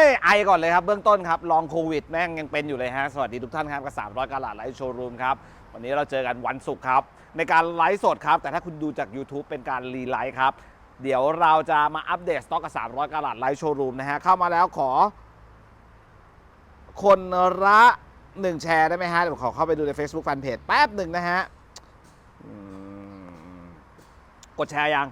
ยไอก่อนเลยครับเบื้องต้นครับลองโควิดแม่งยังเป็นอยู่เลยฮะ สวัสดีทุกท่านครับกับ 300กาลาดไลฟ์โชว์รูมครับ วันนี้เราเจอกันวันศุกร์ครับ ในการไลฟ์สดครับ แต่ถ้าคุณดูจาก YouTube เป็นการรีไลฟ์ครับ เดี๋ยวเราจะมาอัปเดตสต็อกกับ 300กาลาดไลฟ์โชว์รูมนะฮะ เข้ามาแล้วขอ คนละหนึ่งแชร์ได้ไหมฮะ เดี๋ยวขอเข้าไปดูใน Facebook Fanpage แป๊บหนึ่งนะฮะกดแชร์ยัง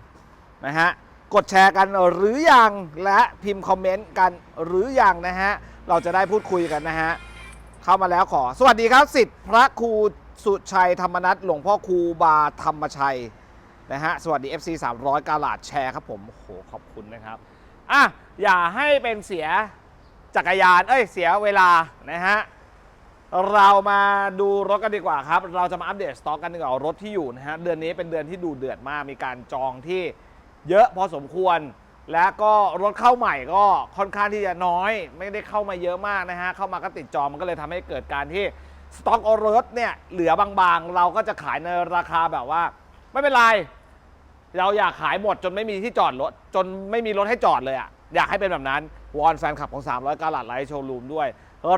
นะฮะ กดแชร์กันหรือยังและพิมพ์คอมเมนต์กันหรือยังนะฮะ เราจะได้พูดคุยกันนะฮะ เข้ามาแล้วขอ สวัสดีครับสิทธิ์พระครูสุชัยธรรมนัทหลวงพ่อครูบาธรรมชัยนะฮะ สวัสดี FC 300 กาลาดแชร์ครับผมโอ้โหขอบคุณนะครับอะอย่าให้เป็นเสียจักรยาน เอ้ย เสียเวลานะฮะ เรามาดูรถกันดีกว่าครับ เราจะมาอัปเดตสต็อกกันดีกว่ารถที่อยู่นะฮะ เดือนนี้เป็นเดือนที่ดูเดือดมาก มีการจองที่ เยอะพอสมควร และก็รถเข้าใหม่ก็ค่อนข้างที่จะน้อย ไม่ได้เข้ามาเยอะมากนะฮะ เข้ามาก็ติดจองมันก็เลยทำให้เกิดการที่สต็อกรถเนี่ยเหลือบางๆ เราก็จะขายในราคาแบบว่า ไม่เป็นไร เราอยากขายหมดจนไม่มีที่จอดรถ จนไม่มีรถให้จอดเลยอะอยากให้เป็นแบบนั้น วอนแฟนคลับของ 300กาลัดไลท์โชว์รูมด้วย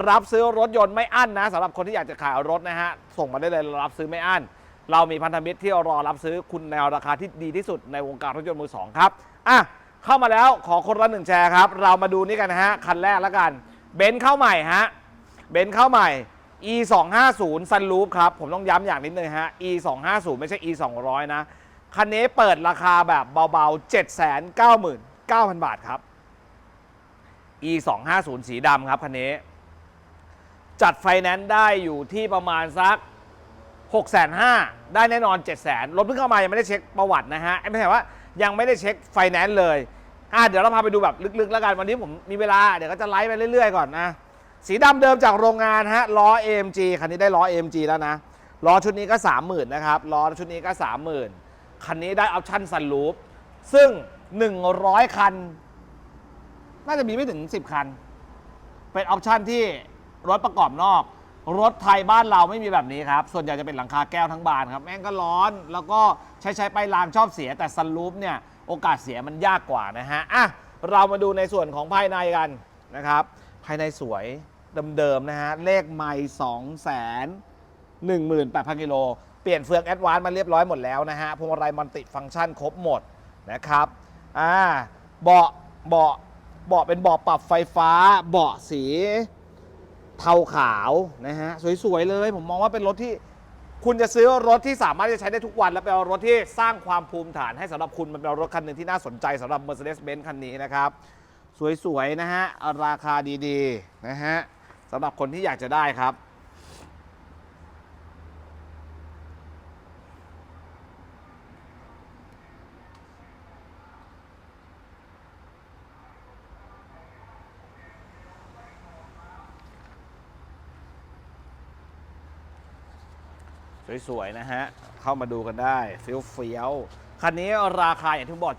รับซื้อรถยนต์ไม่อั้นนะสำหรับคนที่อยากจะขายรถนะฮะ ส่งมาได้เลยรับซื้อไม่อั้น เรามีพันธมิตรที่รอรับซื้อคุณในราคาที่ดีที่สุดในวงการรถยนต์มือสองครับอะเข้ามาแล้วขอคนละหนึ่งแชร์ครับ เรามาดูนี่กันนะฮะ คันแรกแล้วกันเบนซ์เข้าใหม่ฮะเบนซ์เข้าใหม่ e 2 5 0 Sunroof ครับ ผมต้องย้ำอย่างนิดนึงฮะ e 2 5 0ไม่ใช่ e 200นะ คันนี้เปิดราคาแบบเบาๆ 799,000 บาทครับ e 2 5 0สีดำครับ คันนี้ จัดไฟแนนซ์ได้อยู่ที่ประมาณสัก 6 5 0 0 0ได้แน่นอน 7 0 0 0 0รถเพิ่งเข้ามายังไม่ได้เช็คประวัตินะฮะไม่ใช่ว่ายังไม่ได้เช็คไฟแนนซ์เลยอะเดี๋ยวเราพาไปดูแบบลึกๆ แล้วกันวันนี้ผมมีเวลาเดี๋ยวก็จะไลฟ์ไปเรื่อยๆ ก่อนนะสีดำเดิมจากโรงงานฮะล้อ AMG คันนี้ได้ล้อ AMG แล้วนะล้อชุดนี้ก็ 30,000นะครับล้อชุดนี้ก็ 30,000คันนี้ได้ออปชั่นซันรูฟซึ่ง 100 คัน น่าจะมีไม่ถึง 10 คัน เป็นออปชั่นที่รถประกอบนอก รถไทยบ้านเราไม่มีแบบนี้ครับ ส่วนใหญ่จะเป็นหลังคาแก้วทั้งบานครับ แม่งก็ร้อน แล้วก็ใช้ใช้ไปลางชอบเสีย แต่ซันรูฟเนี่ยโอกาสเสียมันยากกว่านะฮะ อะ เรามาดูในส่วนของภายในกันนะครับ ภายในสวยเดิมๆนะฮะ เลขไม่สองแสนหนึ่งหมื่นแปดพันกิโล เปลี่ยนเฟืองแอดวานซ์มาเรียบร้อยหมดแล้วนะฮะ พวงมาลัยมัลติฟังก์ชันครบหมดนะครับ อ่า เบาะ เบาะ เบาะเป็นเบาะปรับไฟฟ้า เบาะสี เทาขาวนะฮะสวยๆเลย ผมมองว่าเป็นรถที่คุณจะซื้อรถที่สามารถจะใช้ได้ทุกวัน และเป็นรถที่สร้างความภูมิฐานให้สำหรับคุณมันเป็นรถคันหนึ่งที่น่าสนใจสำหรับ Mercedes-Benz คันนี้นะครับ สวยๆนะฮะราคาดีๆนะฮะสำหรับคนที่อยากจะได้ครับ สวยๆนะฮะ เข้ามาดูกันได้เฟี้ยวๆคันนี้ราคาอย่างที่ผมบอก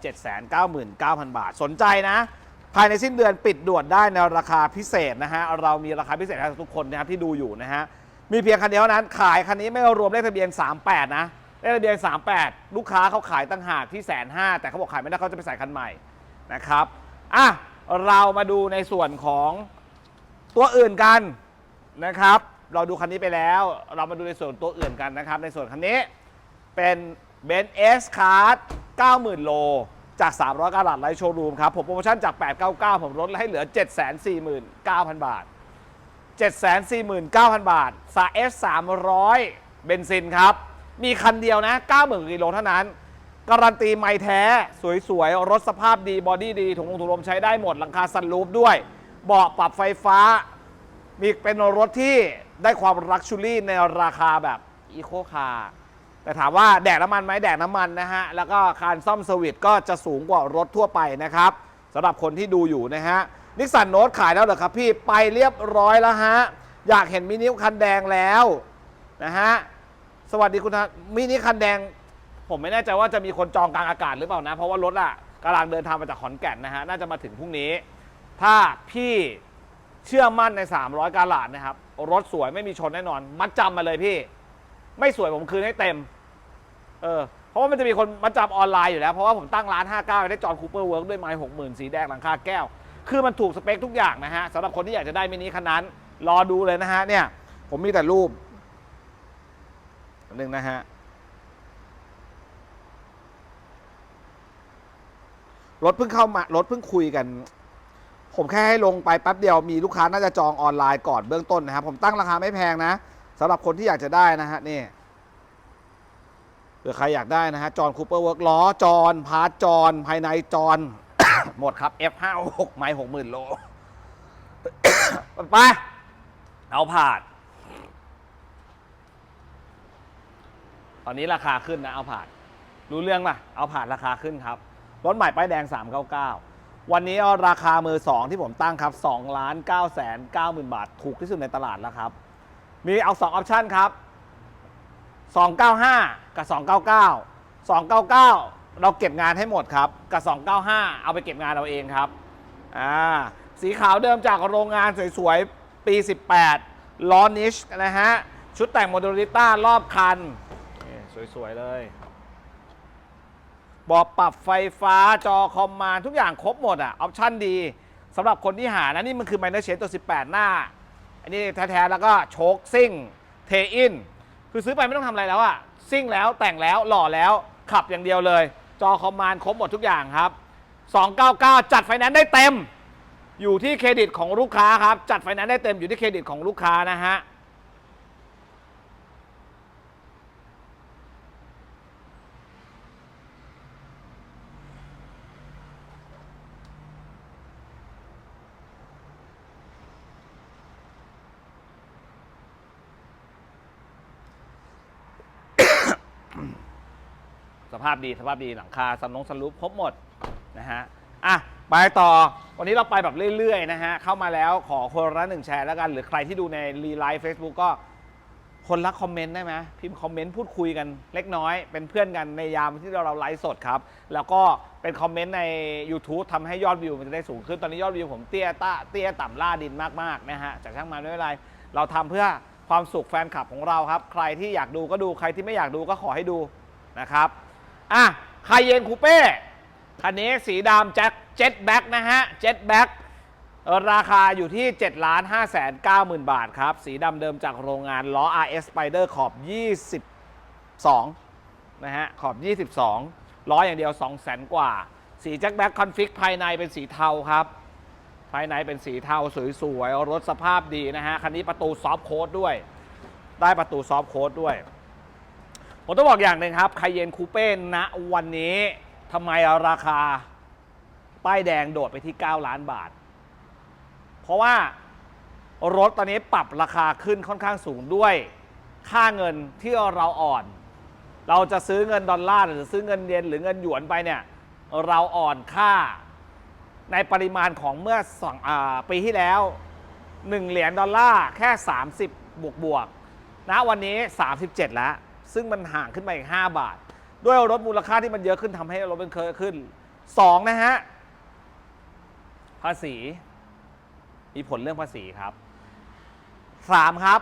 799,000 บาท สนใจนะ ภายในสิ้นเดือนปิดด่วนได้ในราคาพิเศษนะฮะ เรามีราคาพิเศษให้ทุกคนนะครับที่ดูอยู่นะฮะ มีเพียงคันเดียวนั้นขายคันนี้ไม่รวมเลขทะเบียน 38 นะเลขทะเบียน 38 ลูกค้าเขาขายตั้งหากที่แสนห้าแต่เขาบอกขายไม่ได้เขาจะไปใส่คันใหม่นะครับอะเรามาดูในส่วนของตัวอื่นกันนะครับ เราดูคันนี้ไปแล้ว เรามาดูในส่วนตัวอื่นกันนะครับ ในส่วนคันนี้เป็นเบนซ์เอสคาร์ด90,000 โล จาก 300กาลัดไลท์โชว์รูมครับ ผมโปรโมชั่นจาก 899 ผมลดให้เหลือ 749,000 บาท 749,000 บาทสา S 300 เบนซินครับ มีคันเดียวนะ 90,000กิโลเท่านั้น การันตีไม่แท้ สวยๆ รถสภาพดีบอดี้ดีถุงลมถุงลมใช้ได้หมดหลังคาซันรูฟด้วย เบาะปรับไฟฟ้า มีเป็นรถที่ ได้ความรักชูรี่ในราคาแบบอีโคคาร์แต่ถามว่าแดกน้ำมันไหมแดกน้ำมันนะฮะ แล้วก็การซ่อมเซอร์วิสก็จะสูงกว่ารถทั่วไปนะครับสำหรับคนที่ดูอยู่นะฮะนิสสันโนตขายแล้วเหรอครับพี่ไปเรียบร้อยแล้วฮะ อยากเห็นมินิคันแดงแล้วนะฮะสวัสดีคุณท่านมินิคันแดง ผมไม่แน่ใจว่าจะมีคนจองกลางอากาศหรือเปล่านะ เพราะว่ารถอะกำลังเดินทางมาจากขอนแก่นนะฮะน่าจะมาถึงพรุ่งนี้ ถ้าพี่เชื่อมั่นใน 300 กาลาดนะครับ รถสวยไม่มีชนแน่นอน มัดจำมาเลยพี่ ไม่สวยผมคืนให้เต็ม เออ เพราะว่ามันจะมีคนมัดจำออนไลน์อยู่แล้ว เพราะว่าผมตั้งร้าน 59 ได้จอห์นคูเปอร์เวิร์กด้วยไม้60,000สีแดงหลังคาแก้ว คือมันถูกสเปคทุกอย่างนะฮะสำหรับคนที่อยากจะได้มินิคันนั้น รอดูเลยนะฮะเนี่ย ผมมีแต่รูปนหนึ่งนะฮะรถเพิ่งเข้ามารถเพิ่งคุยกัน ผมแค่ให้ลงไปแป๊บเดียวมีลูกค้าน่าจะจองออนไลน์ก่อนเบื้องต้นนะครับ ผมตั้งราคาไม่แพงนะสำหรับคนที่อยากจะได้นะฮะนี่เผื่อใครอยากได้นะฮะจอนคูเปอร์เวิร์กล้อจอนพาร์ทจอนภายในจอน หมดครับ F56 ไม้หกหมื่นโล ไป เอาผ่านตอนนี้ราคาขึ้นนะ เอาผ่านรู้เรื่องป่ะ เอาผ่านราคาขึ้นครับ รถใหม่ป้ายแดง 399 วันนี้เอาราคามือ2ที่ผมตั้งครับ2ล้าน9แสน9หมื่นบาท ถูกที่สุดในตลาดแล้วครับ มีเอา 2 ออปชันครับ 295 กับ 299 299 เราเก็บงานให้หมดครับ กับ 295 เอาไปเก็บงานเราเองครับอ่าสีขาวเดิมจากโรงงานสวยๆ ปี 18ล้อนิชนะฮะ ชุดแต่งโมเดลิต้ารอบคัน สวยๆ เลย บอกปรับไฟฟ้าจอคอมมานด์ทุกอย่างครบหมดอะ ออปชั่นดีสำหรับคนที่หานะ นี่มันคือ m i n o r Change ตัว 18 หน้า อันนี้แท้ๆแล้วก็โชคซิ่งเทอินคือซื้อไปไม่ต้องทำอะไรแล้วอะซิ่งแล้วแต่งแล้วหล่อแล้วขับอย่างเดียวเลย จอคอมมานด์ครบหมดทุกอย่างครับ 299 จัดไฟแนนซ์ได้เต็ม อยู่ที่เครดิตของลูกค้าครับ จัดไฟแนนซ์ได้เต็มอยู่ที่เครดิตของลูกค้านะฮะ ภาพดีสภาพดีหลังคาสันนงสันรูปครบหมดนะฮะอะไปต่อวันนี้เราไปแบบเรื่อยๆนะฮะเข้ามาแล้วขอคนละหนึ่งแชร์แล้วกัน หรือใครที่ดูในรีไลฟ์เฟซบุ๊กก็คนละคอมเมนต์ได้ไหมพิมพ์คอมเมนต์พูดคุยกันเล็กน้อย เป็นเพื่อนกันในยามที่เราเราไลฟ์สดครับ แล้วก็เป็นคอมเมนต์ใน YouTube ทำให้ยอดวิวมันจะได้สูงขึ้น ตอนนี้ยอดวิวผมเตี้ยตาเตี้ยต่ำล่าดินมากๆนะฮะจากช่างมาไม่เป็นไร เราทำเพื่อความสุขแฟนคลับของเราครับ ใครที่อยากดูก็ดูใครที่ไม่อยากดูก็ขอให้ดูนะครับ อะคาเยนคูเป้คันนี้สีดำแจ็คเจ็ตแบ็กนะฮะเจ็ตแบ็กราคาอยู่ที่ 7 ล้าน5แสน9หมื่นบาทครับ สีดำเดิมจากโรงงานล้อ RS Spider ขอบ 22 นะฮะ ขอบ 22 ล้ออย่างเดียว 2 0 0แสนกว่า สีแจ็คแบ็กคอนฟิกภายในเป็นสีเทาครับ ภายในเป็นสีเทาสวยๆ รถสภาพดีนะฮะ คันนี้ประตูซอฟต์โค้ดด้วย ได้ประตูซอฟต์โค้ดด้วย ผมต้องบอกอย่างหนึ่งครับคาเยนคูเป้ณวันนี้ทำไมราคา ป้ายแดงโดดไปที่ 9 ล้านบาท เพราะว่ารถตอนนี้ปรับราคาขึ้นค่อนข้างสูงด้วย ค่าเงินที่เราอ่อน เราจะซื้อเงินดอลลาร์หรือซื้อเงินเยนหรือเงินหยวนไปเนี่ย เราอ่อนค่าในปริมาณของเมื่อสองอปีที่แล้ว 1 เหรียญดอลลาร์แค่ 30 บวกบวกๆนะวันนี้ 37 แล้ว ซึ่งมันห่างขึ้นมาอีก 5 บาท ด้วยรถมูลค่าที่มันเยอะขึ้นทำให้รถมันเคยขึ้น 2 นะฮะ ภาษี มีผลเรื่องภาษีครับ 3 ครับ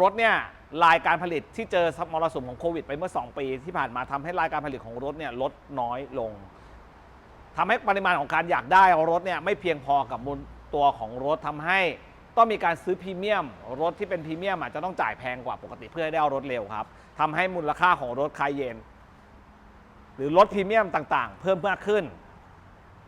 รถเนี่ยรายการผลิตที่เจอมรสุมของโควิดไปเมื่อ 2 ปีที่ผ่านมาทำให้รายการผลิตของรถเนี่ยลดน้อยลงทำให้ปริมาณของการอยากได้รถเนี่ยไม่เพียงพอกับมูลตัวของรถทำให้ ต้องมีการซื้อพรีเมียม รถที่เป็นพรีเมียมอาจจะต้องจ่ายแพงกว่าปกติเพื่อให้ได้เอารถเร็วครับทำให้มูลค่าของรถคายเยนหรือรถพรีเมียมต่างๆ เพิ่มมากขึ้น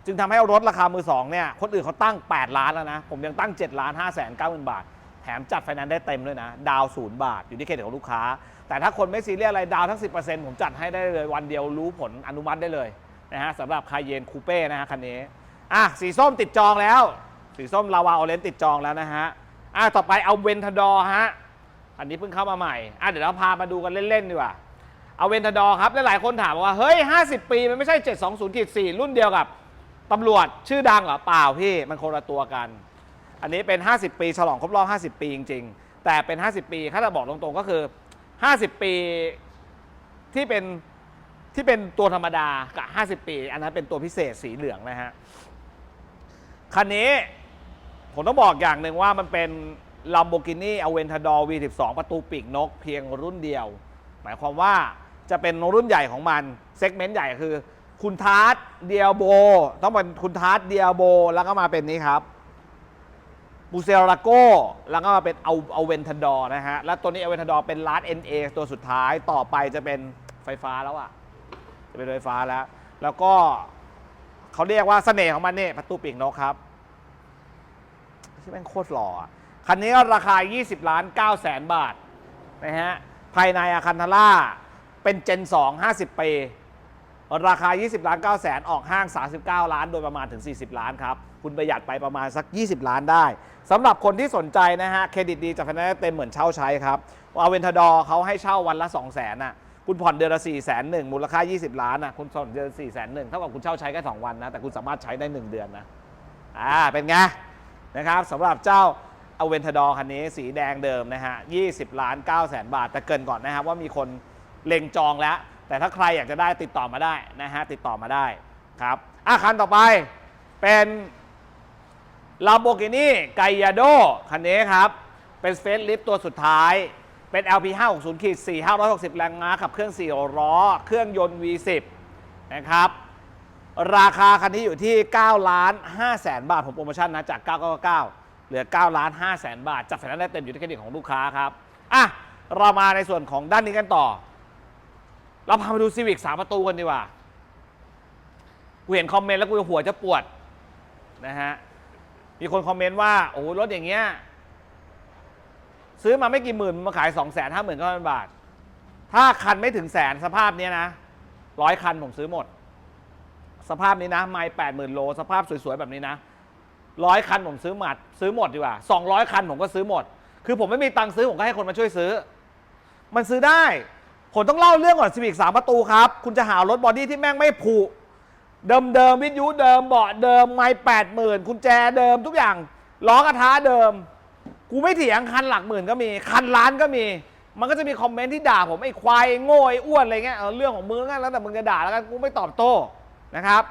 จึงทำให้รถราคามือสองเนี่ยคนอื่นเขาตั้ง 8 ล้านแล้วนะ ผมยังตั้ง7ล้าน5แสน9หมื่นบาท แถมจัดไฟแนนซ์ได้เต็มด้วยนะ ดาวศูนย์บาท อยู่ที่เครดิตของลูกค้า แต่ถ้าคนไม่ซีเรียสอะไรดาวทั้ง 10%ผมจัดให้ได้เลยวันเดียวรู้ผลอนุมัติได้เลยนะฮะสำหรับคาเยนคูเป้นะฮะคันนี้อะสีส้มติดจองแล้ว สีส้มลาวาออเรนติดจองแล้วนะฮะอะต่อไปเอาเวนทดอร์ฮะอันนี้เพิ่งเข้ามาใหม่อะเดี๋ยวเราพามาดูกันเล่นๆดีกว่าเอาเวนทดอร์ครับหลายๆคนถามว่าเฮ้ย 50 ปีมันไม่ใช่ 720ขีด4รุ่นเดียวกับตำรวจชื่อดังเหรอเปล่าพี่มันคนละตัวกัน อันนี้เป็น 50 ปีฉลองครบรอบ 50 ปีจริง ๆ แต่เป็น 50 ปีถ้าจะบอกตรงๆก็คือ 50 ปีที่เป็นที่เป็นตัวธรรมดากับ 50 ปี อันนั้นเป็นตัวพิเศษสีเหลืองนะฮะคันนี้ ผมต้องบอกอย่างหนึ่งว่ามันเป็น Lamborghini Aventador V12 ประตูปีกนกเพียงรุ่นเดียว หมายความว่าจะเป็นรุ่นใหญ่ของมัน เซกเมนต์ใหญ่คือ คุณทาร์ตเดียโบ ต้องเป็นคุณทาร์ตเดียโบ แล้วก็มาเป็นนี้ครับบูเซราโกแล้วก็มาเป็นเอาเอาเวนทันดอร์นะฮะ แล้วตัวนี้เอาเวนทันดอร์เป็นลาร์ดเอ็นเอตัวสุดท้ายต่อไปจะเป็นไฟฟ้าแล้วอะจะเป็นไฟฟ้าแล้ว แล้วก็เขาเรียกว่าเสน่ห์ของมันเนี่ยประตูปีกนกครับ ที่แม่งโคตรหล่ออะคันนี้ก็ราคา 20 ล้าน9แสนบาทนะฮะ ภายในอาคันทาร่าเป็นเจน 2 50 ปี ราคา 20 ล้าน9แสนออกห้าง 39 ล้านโดยประมาณถึง 40 ล้านครับ คุณประหยัดไปประมาณสัก 20 ล้านได้สำหรับคนที่สนใจนะฮะ เครดิตดีจากพนักงานเต็มเหมือนเช่าใช้ครับอาเวนทดอเขาให้เช่าวันละ 2 0 0 0 0นน่ะคุณผ่อนเดือนละ4 0 0 0 0 0มูลค่า 20 ล้านน่ะคุณผ่อนเดือน4 0 0 0 0เท่ากับคุณเช่าใช้แค่2วันนะ แต่คุณสามารถใช้ได้ 1 เดือนนะ อ่า เป็นไง นะครับสำหรับเจ้าอเวนทดอคันนี้สีแดงเดิมนะฮะ 20 ล้าน9แสนบาท แต่เกินก่อนนะครับว่ามีคนเล็งจองแล้ว แต่ถ้าใครอยากจะได้ติดต่อมาได้นะฮะ ติดต่อมาได้ครับอะคันต่อไปเป็น Lamborghini Gallardo คันนี้ครับ เป็นเฟสลิฟตัวสุดท้าย เป็น LP 560ขีด4 560 แรงม้าขับเครื่อง4ล้อ เครื่องยนต์ V10 นะครับ ราคาคันนี้อยู่ที่9ล้าน5แสนบาทผมโปรโมชั่นนะจาก 999 เหลือ9ล้าน5แสนบาทจัดไฟแนนซ์ได้เต็มอยู่ที่เครดิตของลูกค้าครับอะเรามาในส่วนของด้านนี้กันต่อ เราพามาดูซีวิกสามประตูกันดีกว่ากูเห็นคอมเมนต์แล้วกูหัวจะปวดนะฮะมีคนคอมเมนต์ว่าโอ้รถอย่างเงี้ยซื้อมาไม่กี่หมื่นมาขาย2 5 0 0 0 0 9,000บาท ถ้าคันไม่ถึงแสนสภาพเนี้ยนะร้อยคันผมซื้อหมด สภาพนี้นะไม่แปดหมื่นโล สภาพสวยๆ แบบนี้นะร้อยคันผมซื้อหมดซื้อหมดดีกว่าสองร้อยคันผมก็ซื้อหมด คือผมไม่มีตังค์ซื้อผมก็ให้คนมาช่วยซื้อ มันซื้อได้ ผมต้องเล่าเรื่องก่อนซีวิกสามประตูครับ คุณจะหารถบอดี้ที่แม่งไม่ผุเดิมเดิมวิทยุเดิมเบาะเดิมไม่แปดหมื่นกุญแจเดิมทุกอย่างล้อกระทะเดิม กูไม่เถียงคันหลักหมื่นก็มี คันล้านก็มี มันก็จะมีคอมเมนต์ที่ด่าผมไอ้ควายไอ้โง่ไอ้อ้วนอะไรเงี้ยเออเรื่องของมึงงั้นแล้วแต่มึงจะด่าแล้วกันกูไม่ตอบโต้ นะครับ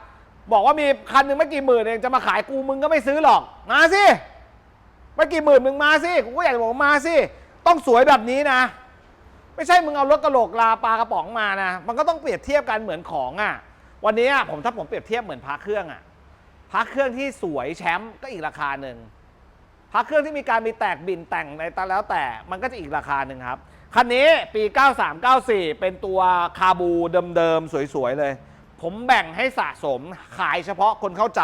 บอกว่ามีคันหนึ่งไม่กี่หมื่นเองจะมาขายกูมึงก็ไม่ซื้อหรอก มาสิไม่กี่หมื่นมึงมาสิกูก็อยากจะบอกว่ามาสิต้องสวยแบบนี้นะ ไม่ใช่มึงเอารถกระโหลกลาปลากระป๋องมานะ มันก็ต้องเปรียบเทียบกันเหมือนของอะ วันนี้ผมถ้าผมเปรียบเทียบเหมือนพาเครื่องอะพาเครื่องที่สวยแชมป์ก็อีกราคาหนึ่งพระเครื่องที่มีการมีแตกบินแต่งในตาแล้วแต่มันก็จะอีกราคาหนึ่งครับคันนี้ปี 93 94 เป็นตัวคาบูเดิมๆ สวยๆ เลย ผมแบ่งให้สะสมขายเฉพาะคนเข้าใจ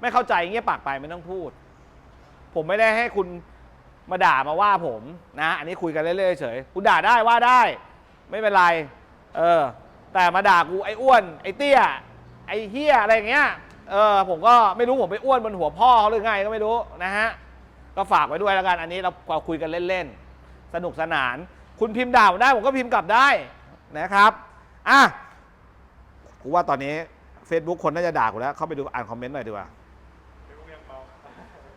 ไม่เข้าใจเงี้ยปากไปไม่ต้องพูด ผมไม่ได้ให้คุณมาด่ามาว่าผมนะ อันนี้คุยกันเรื่อยๆเฉยคุณด่าได้ว่าได้ ไม่เป็นไร เออ แต่มาด่ากูไอ้อ้วน ไอ้เตี้ย ไอ้เฮียอะไรอย่างเงี้ยเออผมก็ไม่รู้ผมไปอ้วนบนหัวพ่อเขาหรือไงก็ไม่รู้นะฮะก็ฝากไว้ด้วยแล้วกันอันนี้เราเราคุยกันเล่นๆสนุกสนาน คุณพิมพ์ด่าผมได้ผมก็พิมพ์กลับได้นะครับอะ กูว่าตอนนี้ Facebook คนน่าจะด่ากูแล้ว เข้าไปดูอ่านคอมเมนต์หน่อยดีกว่า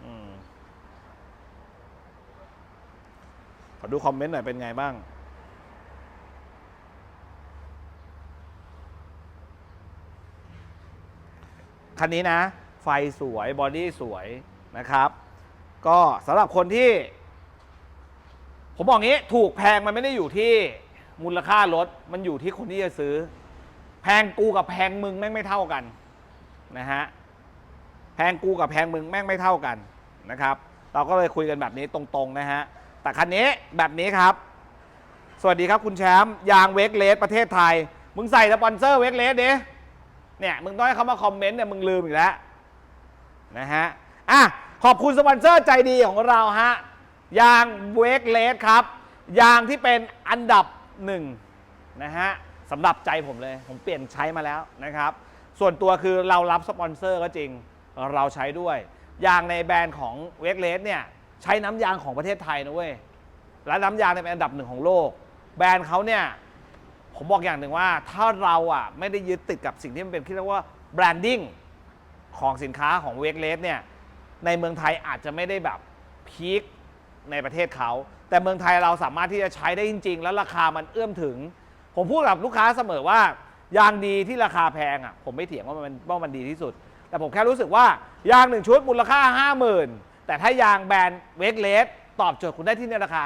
อืมขอดูคอมเมนต์หน่อยเป็นไงบ้างคันนี้นะ ไฟสวยบอดี้สวยนะครับ ก็สำหรับคนที่ ผมบอกงี้ถูกแพงมันไม่ได้อยู่ที่มูลค่ารถ มันอยู่ที่คนที่จะซื้อ แพงกูกับแพงมึงแม่งไม่เท่ากันนะฮะแพงกูกับแพงมึงแม่งไม่เท่ากันนะครับ เราก็เลยคุยกันแบบนี้ตรงๆนะฮะแต่คันนี้แบบนี้ครับ สวัสดีครับคุณแชมป์ยางเวกเลสประเทศไทย มึงใส่สปอนเซอร์เวกเลสดิเนี่ยมึงต้องให้เขามาคอมเมนต์เนี่ยมึงลืมอีกแล้วนะฮะอะขอบคุณสปอนเซอร์ใจดีของเราฮะยางเวกเลสครับยางที่เป็นอันดับหนึ่งนะฮะ สำหรับใจผมเลย ผมเปลี่ยนใช้มาแล้วนะครับ ส่วนตัวคือเรารับสปอนเซอร์ก็จริงเราใช้ด้วย ยางในแบรนด์ของเวกเลสเนี่ยใช้น้ำยางของประเทศไทยนะเว้ยและน้ำยางเนี่ยเป็นอันดับหนึ่งของโลก แบรนด์เขาเนี่ยผมบอกอย่างหนึ่งว่าถ้าเราอะไม่ได้ยึดติดกับสิ่งที่มันเป็นที่เรียกว่าแบรนดิ้งของสินค้าของเวกเลสเนี่ยในเมืองไทยอาจจะไม่ได้แบบพีคในประเทศเขา แต่เมืองไทยเราสามารถที่จะใช้ได้จริง ๆ แล้วราคามันเอื้อมถึง ผมพูดกับลูกค้าเสมอว่ายางดีที่ราคาแพงอะผมไม่เถียงว่ามันว่ามันดีที่สุด แต่ผมแค่รู้สึกว่ายางหนึ่งชุดมูลค่า 50,000 แต่ถ้ายางแบรนด์เวกเลสตอบโจทย์คุณได้ที่ในราคา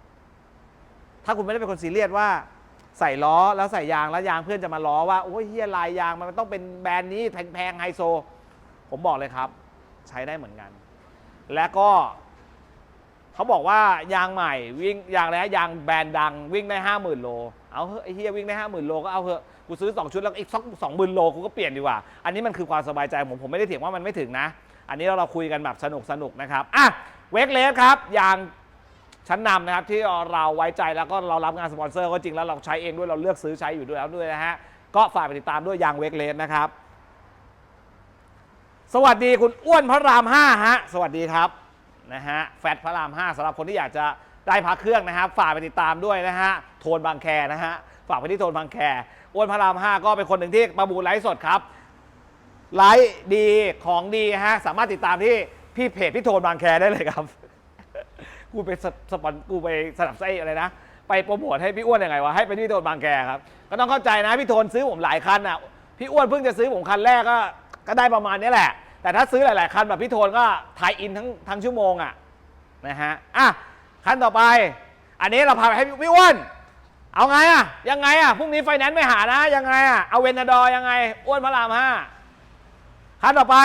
20,000 ถ้าคุณไม่ได้เป็นคนซีเรียสว่าใส่ล้อแล้วใส่ยางแล้วยางเพื่อนจะมาล้อว่าโอ้ยเฮียลายยางมันต้องเป็นแบรนด์นี้แพงๆไฮโซ ผมบอกเลยครับ ใช้ได้เหมือนกัน และก็ เขาบอกว่ายางใหม่วิ่งยางแล้วยางแบรนด์ดังวิ่งได้ห้าหมื่นโล เอาเฮ้ยไอ้เฮียวิ่งได้ห้าหมื่นโลก็เอาเถอะกูซื้อ 2 ชุดแล้วอีกสักสองหมื่นโลกูก็เปลี่ยนดีกว่า อันนี้มันคือความสบายใจผมผมไม่ได้เถียงว่ามันไม่ถึงนะ อันนี้เราคุยกันแบบสนุกสนุกนะครับอะเวกเลสครับยางชั้นนำนะครับที่เราไว้ใจแล้วก็เรารับงานสปอนเซอร์ก็จริงแล้วเราใช้เองด้วยเราเลือกซื้อใช้อยู่ด้วยแล้วด้วยนะฮะก็ฝากไปติดตามด้วยยางเวกเลสนะครับ สวัสดีคุณอ้วนพระราม5ฮะสวัสดีครับ นะฮะแฟตพระราม 5สำหรับคนที่อยากจะได้พักเครื่องนะครับฝากไปติดตามด้วยนะฮะโทนบางแคนะฮะฝากไปที่โทนบางแคอ้วนพระราม 5 ก็เป็นคนหนึ่งที่ประมูลไลฟ์สดครับไลฟ์ดีของดีฮะสามารถติดตามที่พี่เพจพี่โทนบางแคได้เลยครับ กูไปสสปอนกูไปสนับสนุนอะไรนะไปโปรโมทให้พี่อ้วนยังไงวะให้เป็นพี่โทนบางแคครับก็ต้องเข้าใจนะพี่โทนซื้อผมหลายคันอะพี่อ้วนเพิ่งจะซื้อผมคันแรกก็ก็ได้ประมาณนี้แหละ แต่ถ้าซื้อหลาย ๆ คันแบบพี่โทนก็ทายอินทั้งทั้งชั่วโมงอะนะฮะอะคันต่อไป อันนี้เราพาไปให้พี่อ้วนเอาไงอะยังไงอะพรุ่งนี้ไฟแนนซ์ไม่หานะยังไงอะเอาเวนดอร์ยังไงอ้วนพระรามห้าคันต่อไป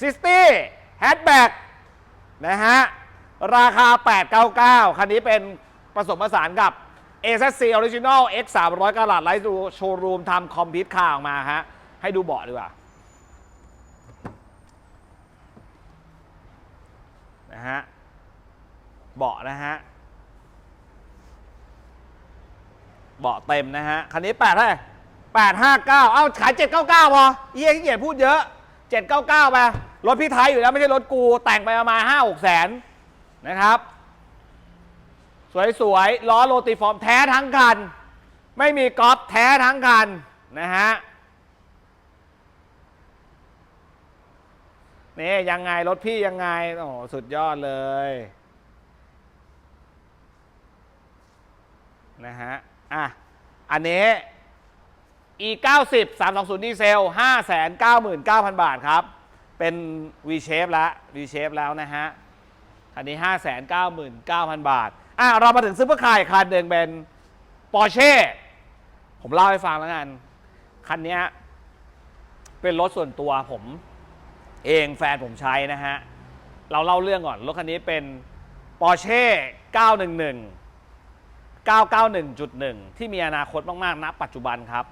ซิสตี้แฮชแบ็กนะฮะราคา 899 คันนี้เป็นผสมผสานกับ a s c Original X 300กะลัดไลท์โชว์รูมทำคอมพิวต์คาร์ออกมาฮะให้ดูเบาะดีกว่า นะฮะ เบาะนะฮะ เบาะเต็มนะฮะ คันนี้8เท่าไหร่859เอ้าขาย799พอเอียขี้เกียจพูดเยอะ799ไป รถพี่ไทยอยู่แล้วไม่ใช่รถกูแต่งไปประมาณ5 6แสนนะครับ สวยๆล้อโรติฟอร์มแท้ทั้งคัน ไม่มีก๊อปแท้ทั้งคันนะฮะ นี่ยังไงรถพี่ยังไง โอ้โหสุดยอดเลย นะฮะ อะ อันนี้ e 9 0 320 ดีเซล 599,000 บาทครับ เป็น V shape แล้ว V shape แล้วนะฮะ คันนี้ 599,000 บาท อะ เรามาถึงซุปเปอร์คาร์คันหนึ่งเป็น Porsche ผมเล่าให้ฟังแล้วกัน คันนี้เป็นรถส่วนตัวผม เองแฟนผมใช้นะฮะ เราเล่าเรื่องก่อน รถคันนี้เป็น Porsche 911 991.1 ที่มีอนาคตมาก ๆ ณ ปัจจุบันครับ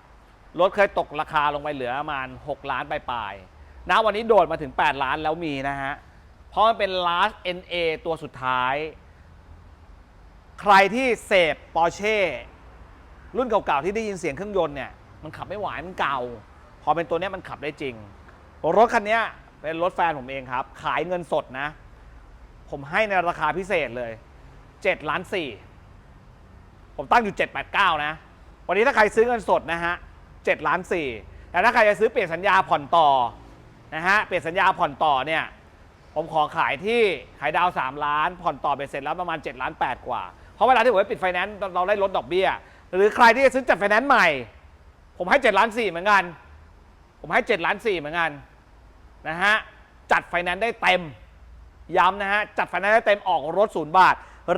รถเคยตกราคาลงไปเหลือประมาณ 6 ล้านปลายๆณวันนี้โดดมาถึง 8 ล้านแล้วมีนะฮะ เพราะมันเป็น last NA ตัวสุดท้าย ใครที่เสพ Porsche รุ่นเก่า ๆ ที่ได้ยินเสียงเครื่องยนต์เนี่ย มันขับไม่ไหวมันเก่า พอเป็นตัวนี้มันขับได้จริง รถคันนี้ เป็นรถแฟนผมเองครับ ขายเงินสดนะ ผมให้ในราคาพิเศษเลย7ล้าน4ผมตั้งอยู่ 789 นะ วันนี้ถ้าใครซื้อเงินสดนะฮะ7ล้าน4แต่ถ้าใครจะซื้อเปลี่ยนสัญญาผ่อนต่อนะฮะเปลี่ยนสัญญาผ่อนต่อเนี่ยผมขอขายที่ขายดาว 3 ล้าน ผ่อนต่อไปเสร็จแล้วประมาณ7ล้าน8กว่า เพราะเวลาที่ผมไปปิดไฟแนนซ์เราได้ลดดอกเบี้ย หรือใครที่จะซื้อจัดไฟแนนซ์ใหม่ ผมให้7ล้าน4เหมือนกัน ผมให้7ล้าน4เหมือนกัน นะฮะจัดไฟแนนซ์ได้เต็ม ย้ำนะฮะจัดไฟแนนซ์ได้เต็มออกรถศูนย์บาท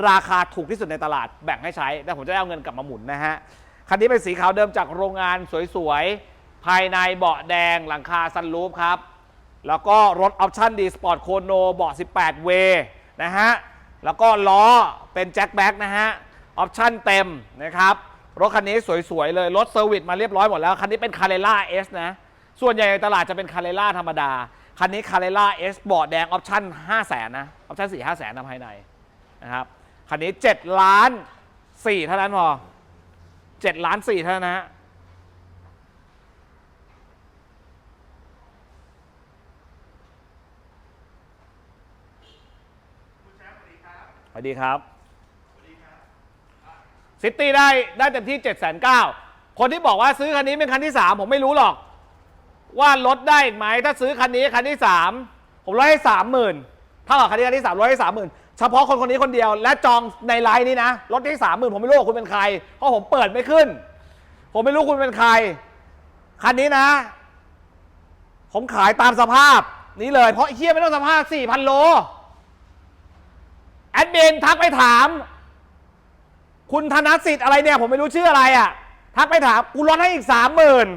ราคาถูกที่สุดในตลาดแบ่งให้ใช้แต่ผมจะได้เอาเงินกลับมาหมุนนะฮะคันนี้เป็นสีขาวเดิมจากโรงงานสวยๆ ภายในเบาะแดงหลังคาซันรูฟครับ แล้วก็รถออปชั่นดีสปอร์ตโคโนเบาะ 18 เวย์นะฮะแล้วก็ล้อเป็นแจ็คแบ็กนะฮะออปชั่นเต็มนะครับรถคันนี้สวยๆเลย รถเซอร์วิสมาเรียบร้อยหมดแล้ว คันนี้เป็นคา r รล่าเอสนะ ส่วนใหญ่ในตลาดจะเป็นคา r รล่าธรรมดา คันนี้คา r รล่าเอสเบาะแดงออปชั่น5แสนนะ ออปชั่น4 5แสนนะภายในนะครับ คันนี้7ล้าน4เท่านั้นพอ7ล้าน4เท่านั้นนะฮะสวัสดีครับซิตี้ได้ได้เต็มที่ 7 9 0 0 0คนที่บอกว่าซื้อคันนี้เป็นคันที่ 3 ผมไม่รู้หรอก ว่าลดได้อีกไหมถ้าซื้อคันนี้คันที่3ผมลดให้สามหมื่นถ้ากับคันนี้คันที่สามลดให้สามหมื่นเฉพาะคนคนนี้คนเดียวและจองในไลน์นี้นะลดที่สามหมื่นผมไม่รู้ว่าคุณเป็นใคร เพราะผมเปิดไม่ขึ้น ผมไม่รู้คุณเป็นใคร คันนี้นะ ผมขายตามสภาพนี้เลย เพราะเฮียไม่ต้องสภาพสี่พันโลแอดมินทักไปถาม คุณธนสิทธิ์อะไรเนี่ย ผมไม่รู้ชื่ออะไรอะ่ะ ทักไปถามกูลดให้อีกสามหมื่น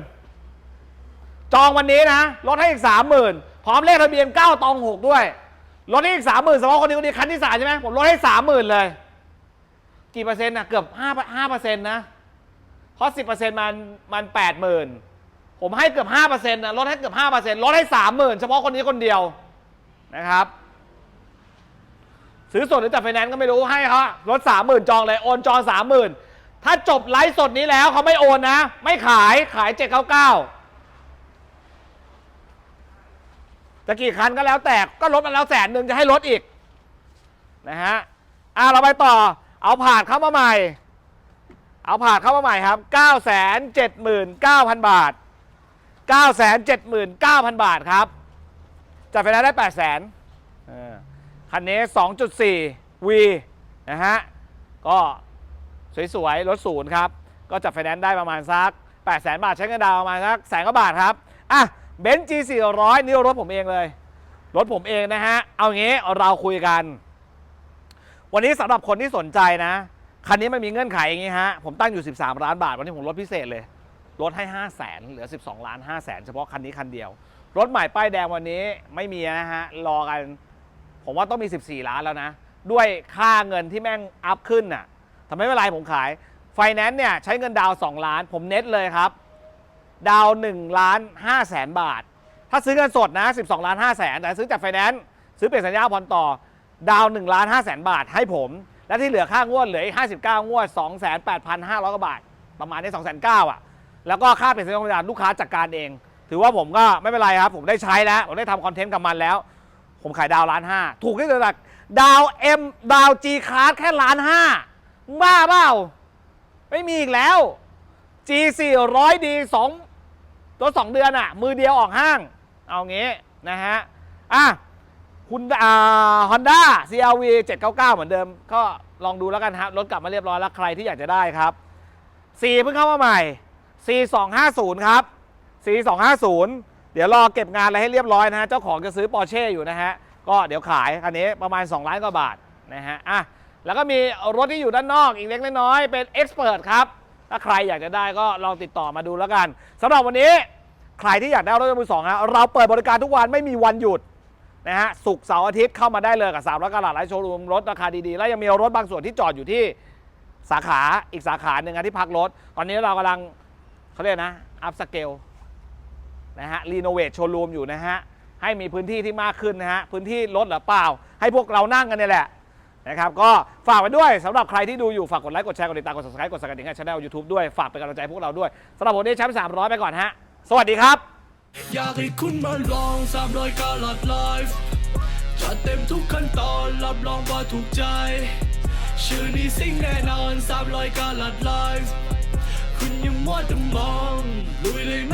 จองวันนี้นะ ลดให้อีกสามหมื่นพร้อมเลขทะเบียนเก้าตองหกด้วย ลดให้อีกสามหมื่นสำหรับคนนี้คนนี้คันที่สามใช่ไหมผมลดให้สามหมื่นเลย กี่เปอร์เซ็นต์นะเกือบห้าห้าเปอร์เซ็นต์นะเพราะสิบเปอร์เซ็นต์มันมันแปดหมื่นผมให้เกือบห้าเปอร์เซ็นต์นะลดให้เกือบห้าเปอร์เซ็นต์ลดให้สามหมื่นเฉพาะคนนี้คนเดียวนะครับ ซื้อสดหรือจัดไฟแนนซ์ก็ไม่รู้ให้เขาลดสามหมื่นจองเลยโอนจองสามหมื่นถ้าจบไลฟ์สดนี้แล้วเขาไม่โอนนะ ไม่ขายขายเจ็ดเก้าเก้า จะกี่คันก็แล้วแต่ก็ลดมาแล้วแสนหนึ่งจะให้ลดอีกนะฮะอะเราไปต่อเอาผ่านเข้ามาใหม่ เอาผ่านเข้ามาใหม่ครับ 9 7 9 0 0 0 บาท 9 7 9 0 0 0 บาทครับจัดไฟแนนซ์ได้ 8 0 0 0 0 0คันนี้ 2.4 V นะฮะก็สวยๆรถศูนย์ครับ ก็จัดไฟแนนซ์ได้ประมาณสัก 8 0 0 0 0 0 บาทใช้เงินดาวน์ประมาณสักแสนกว่าบาทครับอะ เบนซ์ G 400นี่รถผมเองเลย รถผมเองนะฮะ เอางี้เราคุยกัน วันนี้สำหรับคนที่สนใจนะ คันนี้มันมีเงื่อนไขอย่างนี้ฮะ ผมตั้งอยู่ 13 ล้านบาท วันนี้ผมลดพิเศษเลย ลดให้ 5 0 0แสนเหลือ 12 ล้าน5แสนเฉพาะคันนี้คันเดียว รถใหม่ป้ายแดงวันนี้ไม่มีนะฮะ รอกัน ผมว่าต้องมี 14 ล้านแล้วนะ ด้วยค่าเงินที่แม่งอัพขึ้นน่ะทำไมไม่เป็นไรผมขาย ไฟแนนซ์เนี่ยใช้เงินดาวน์2ล้าน ผมเน็ตเลยครับ ดาว1ล้าน5แสนบาท ถ้าซื้อเงินสดนะ 12 ล้าน5แสนแต่ซื้อจากไฟแนนซ์ซื้อเปลี่ยนสัญญาผ่อนต่อ ดาว1ล้าน5แสนบาทให้ผม และที่เหลือค่างวดเหลืออีก59 งวด 28,500กว่าบาท ประมาณนี้2 9 0 0 0อะ แล้วก็ค่าเปลี่ยนสัญญาธรรมดาลูกค้าจัดการเอง ถือว่าผมก็ไม่เป็นไรครับ ผมได้ใช้แล้ว ผมได้ทำคอนเทนต์กับมันแล้ว ผมขายดาวล้านห้าถูกที่สุดักดาวเอ็มดาวจีคาร์ดแค่ล้านห้าบ้าเปล่าไม่มีอีกแล้ว G 4 0 0ดีสองตัวสองเดือนอะมือเดียวออกห้าง เอางี้นะฮะอะคุณอ่าฮอนด้า CRV 799 เหมือนเดิม ก็ลองดูแล้วกันฮะรถกลับมาเรียบร้อยแล้วใครที่อยากจะได้ครับ C เพิ่งเข้ามาใหม่ C 250 ครับ C 250 เดี๋ยวรอเก็บงานอะไรให้เรียบร้อยนะฮะ เจ้าของจะซื้อปอร์เช่อยู่นะฮะ ก็เดี๋ยวขายคันนี้ประมาณ 2 ล้านกว่าบาทนะฮะอะแล้วก็มีรถที่อยู่ด้านนอกอีกเล็กน้อยเป็น Expert ครับ ถ้าใครอยากจะได้ก็ลองติดต่อมาดูแล้วกันสำหรับวันนี้ใครที่อยากได้รถยนต์มือสองฮะเราเปิดบริการทุกวันไม่มีวันหยุดนะฮะศุกร์เสาร์อาทิตย์เข้ามาได้เลยกับ3ามร้อยกะหลาดไลฟ์โชว์รูมรถราคาดีๆ แล้วยังมีรถบางส่วนที่จอดอยู่ที่สาขาอีกสาขาหนึ่งที่พักรถ ตอนนี้เรากำลังเขาเรียกนะอัพสเกลนะฮะรีโนเวทโชว์รูมอยู่นะฮะให้มีพื้นที่ที่มากขึ้นนะฮะพื้นที่รถหรือเปล่า ให้พวกเรานั่งกันเนี่ยแหละ นะครับก็ฝากไว้ด้วยสำหรับใครที่ดูอยู่ ฝากกดไลค์ กดแชร์ กดติดตาม กด subscribe กดสั่นกระดิ่งให้ช่องยูทูบด้วย ฝากเป็นกำลังใจพวกเราด้วยสำหรับวันนี้แชมป์สามร้อยไปก่อนฮะ สวัสดีครับ อยากให้คุณมาลองสามรอยกาลัดไลฟ์จัดเต็มทุกขั้นตอนรับรองว่าถูกใจ ชื่อนี้สิ่งแน่นอนสามรอยกาลัดไลฟ์คุณอยังมัวแต่มองลุยเลยไหม